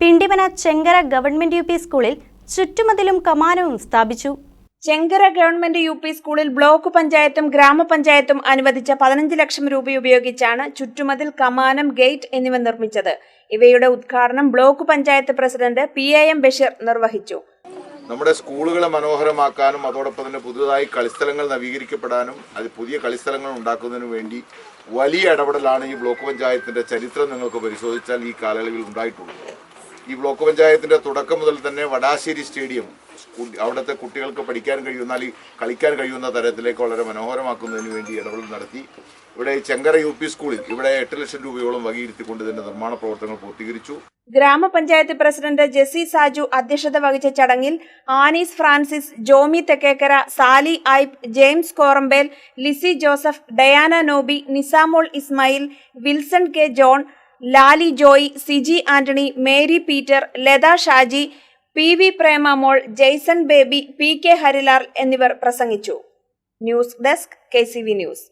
Pindimana Chenkara government U P സ്കൂളിൽ ചുറ്റുമതിലും കമാനവും സ്ഥാപിച്ചു. ചെങ്കര ഗവൺമെന്റ് യു പി സ്കൂളിൽ ബ്ലോക്ക് പഞ്ചായത്തും ഗ്രാമപഞ്ചായത്തും അനുവദിച്ച പതിനഞ്ച് ലക്ഷം രൂപ ഉപയോഗിച്ചാണ് ചുറ്റുമതിൽ കമാനം ഗേറ്റ് എന്നിവ നിർമ്മിച്ചത്. ഇവയുടെ ഉദ്ഘാടനം block panchayat president P A M Basheer നിർവഹിച്ചു. നമ്മുടെ സ്കൂളുകളെ മനോഹരമാക്കാനും അതോടൊപ്പം തന്നെ പുതുതായി കളിസ്ഥലങ്ങൾ നവീകരിക്കപ്പെടാനും അത് പുതിയ കളിസ്ഥലങ്ങൾ ഉണ്ടാക്കുന്നതിനു വേണ്ടി വലിയ ഇടപെടലാണ് ഈ ബ്ലോക്ക് പഞ്ചായത്തിന്റെ ചരിത്രം നിങ്ങൾക്ക് പരിശോധിച്ചാൽ ഈ കാലയളവിൽ ഉണ്ടായിട്ടുള്ളത്. ഈ ബ്ലോക്ക് പഞ്ചായത്തിന്റെ തുടക്കം മുതൽ തന്നെ വടാശ്ശേരി സ്റ്റേഡിയം അവിടുത്തെ കുട്ടികൾക്ക് പഠിക്കാൻ കഴിയുന്ന അല്ലെങ്കിൽ കളിക്കാൻ കഴിയുന്ന തരത്തിലേക്ക് വളരെ മനോഹരമാക്കുന്നതിന് വേണ്ടി ഇടപെടൽ നടത്തി. ഇവിടെ ചെങ്കര യു പി സ്കൂളിൽ ഇവിടെ എട്ട് ലക്ഷം രൂപയോളം വകയിരുത്തിക്കൊണ്ട് തന്നെ നിർമ്മാണ പ്രവർത്തനങ്ങൾ പൂർത്തീകരിച്ചു. ഗ്രാമപഞ്ചായത്ത് പ്രസിഡന്റ് ജെസി സാജു അധ്യക്ഷത വഹിച്ച ചടങ്ങിൽ Annies Francis Jomy Thekkekara Sally Aibe James Korampel Lissy Joseph Diana Noby Nisamol Ismail Wilson K John Lali Joy Siji Antony Mary Peter Latha Shaji P V Premamol Jaison Baby P K Harilal എന്നിവർ പ്രസംഗിച്ചു. News desk K news.